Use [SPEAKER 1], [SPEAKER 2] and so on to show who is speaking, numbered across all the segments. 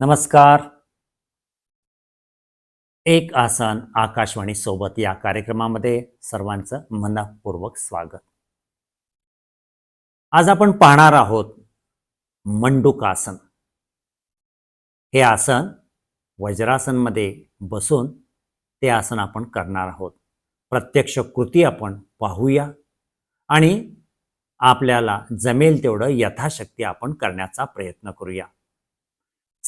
[SPEAKER 1] नमस्कार. एक आसन आकाशवाणी सोबत या कार्यक्रमामध्ये सर्वांचं मनपूर्वक स्वागत. आज आपण पाहणार आहोत मंडूकासन हे आसन वज्रासनमध्ये बसून ते आसन आपण करणार आहोत. प्रत्यक्ष कृती आपण पाहूया आणि आपल्याला जमेल तेवढं यथाशक्ती आपण करण्याचा प्रयत्न करूया.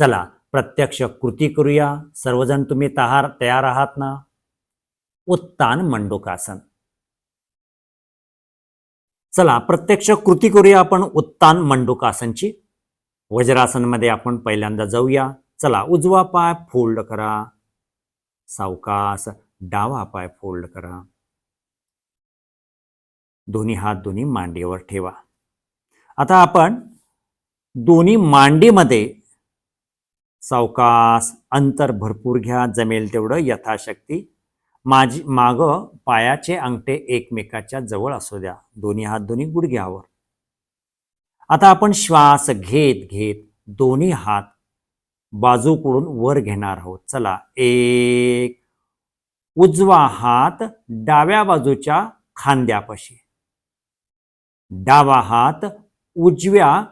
[SPEAKER 1] चला प्रत्यक्ष कृती करूया. सर्वजण तुम्ही तहार तयार आहात ना? उत्तान मंडूकासन. चला प्रत्यक्ष कृती करूया आपण उत्तान मंडूकासनची. वज्रासनमध्ये आपण पहिल्यांदा जाऊया. चला उजवा पाय फोल्ड करा. सावकास डावा पाय फोल्ड करा. दोन्ही हात दोन्ही मांडीवर ठेवा. आता आपण दोन्ही मांडीमध्ये सावकास अंतर भरपूर घ्या जमेल तेवढं यथाशक्ती. माझी मागं पायाचे अंगठे एकमेकाच्या जवळ असू द्या. दोन्ही हात दोन्ही गुडघ्यावर आता आपण श्वास घेत घेत दोन्ही हात बाजूकडून वर घेणार आहोत. चला एक उजवा हात डाव्या बाजूच्या खांद्यापाशी. डावा हात उजव्या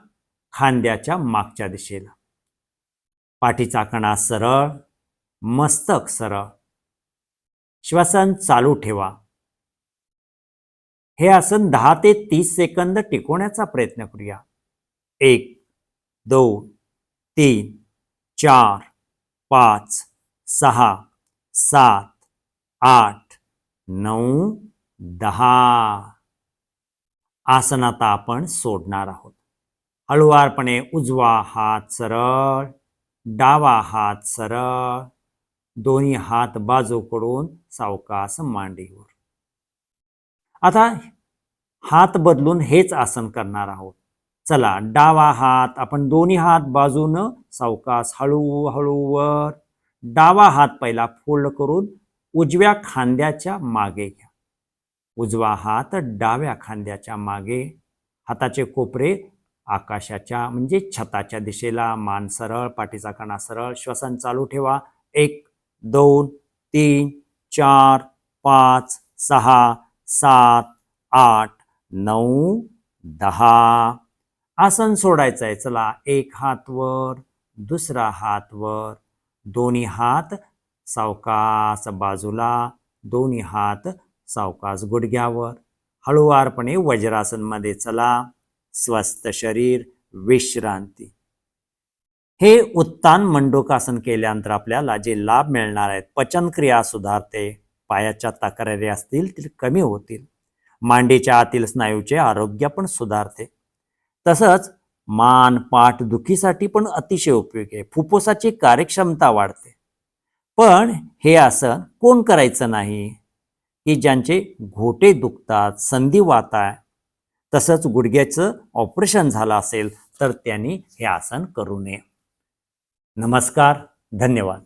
[SPEAKER 1] खांद्याच्या मागच्या दिशेला. पाठीचा कणा सरळ मस्तक सरळ. श्वसन चालू ठेवा. हे आसन दहा ते तीस सेकंद टिकवण्याचा प्रयत्न करूया. एक दोन तीन चार पाच सहा सात आठ नऊ दहा. आसन आता आपण सोडणार आहोत. हळुवारपणे उजवा हात सरळ. डावा हात सरळ दोन्ही हात बाजूकडून सावकास मांडीवर. आता हात बदलून हेच आसन करणार आहोत. चला डावा हात आपण दोन्ही हात बाजूनं सावकास हळू हळूवर डावा हात पहिला फोल्ड करून उजव्या खांद्याच्या मागे घ्या. उजवा हात डाव्या खांद्याच्या मागे. हाताचे कोपरे आकाशाच्या म्हणजे छताच्या दिशेला मान सरळ पाठीचा कणा सरळ श्वसन चालू ठेवा. एक दोन तीन चार पाच सहा सात आठ नऊ दहा. आसन सोडायचं आहे चला एक हात वर दुसरा हात वर. दोन्ही हात सावकास बाजूला दोन्ही हात सावकास गुडघ्यावर. हळुवारपणे वज्रासनमध्ये चला. स्वस्थ शरीर विश्रांती. हे उत्तान मंडोकासन केल्यानंतर आपल्याला जे लाभ मिळणार आहेत पचनक्रिया सुधारते पायाच्या तक्रारी असतील ते कमी होतील. मांडीच्या आतील स्नायूचे आरोग्य पण सुधारते. तसंच मान पाठ दुखीसाठी पण अतिशय उपयोगी आहे. फुफ्फुसाची कार्यक्षमता वाढते. पण हे आसन कोण करायचं नाही की ज्यांचे घोटे दुखतात संधी वाताय तसंच गुडघ्याचं ऑपरेशन झालं असेल तर त्यांनी हे आसन करू नये. नमस्कार धन्यवाद.